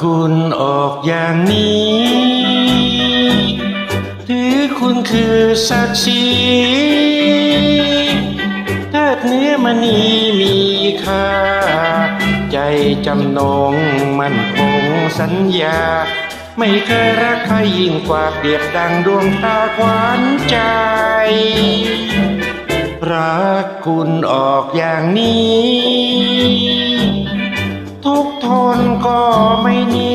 คุณออกอย่างนี้ ถือคุณคือศักดิ์ศรีเทิดเนื้อมณีมีค่า ใจจำนงมันคงสัญญา ไม่เคยรักใครยิ่งกว่าเปรียบดังดวงตาขวานใจ ก็ไม่นี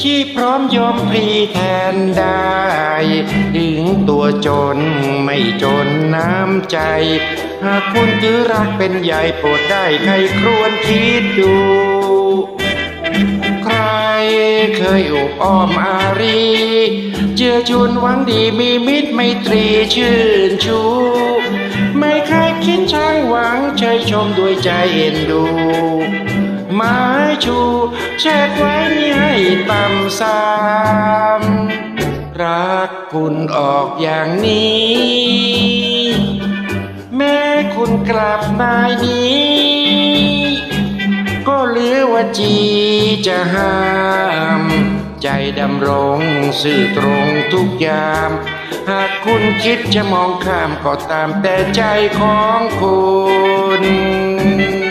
ชีพพร้อมยอมพลีแทนได้ถึงตัวจนไม่จนน้ำใจ หากคุณถือรักเป็นใหญ่โปรดได้ใครครวญคิดดู ใครเคยอบอ้อมอารีเจือจุนหวังดีมีมิตรไมตรีชื่นชูไม่เคยคิดช่างหวังเชยชมด้วยใจเอ็นดู หมายชูแชกไว้ให้ต่ำสามรักคุณออกอย่างนี้ แม้คุณกลับมายนี้ ก็เหลือว่าจีจะห้าม ใจดำรงสื่อตรงทุกยาม หากคุณคิดจะมองข้ามก็ตามแต่ใจของคุณ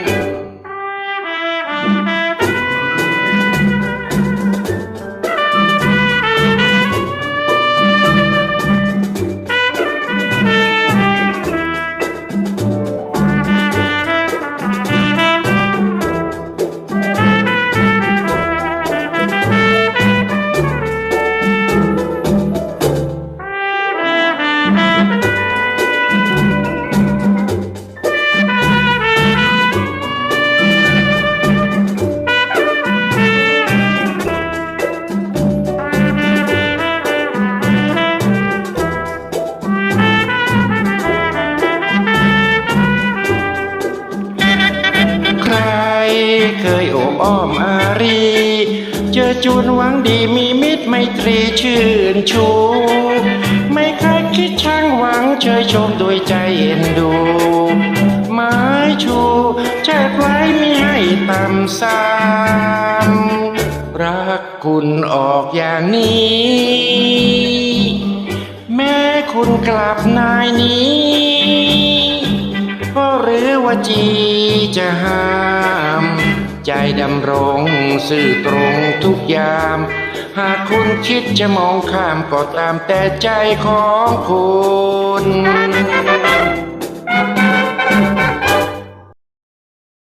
เคยโอบอ้อมอารี เจอจูนหวังดีมีมิตรไมตรีชื่นชู ไม่เคยคิดช่างหวังเชยชมด้วยใจเอ็นดูหมายชูแชกไว้ไม่ให้ต่ำสามรักคุณออกอย่างนี้ แม้คุณกลับนายนี้ก็หรือว่าจีจะห้าม ใจดำรงสื่อตรงทุกยาม หากคุณคิดจะมองข้ามก็ตามแต่ใจของคุณ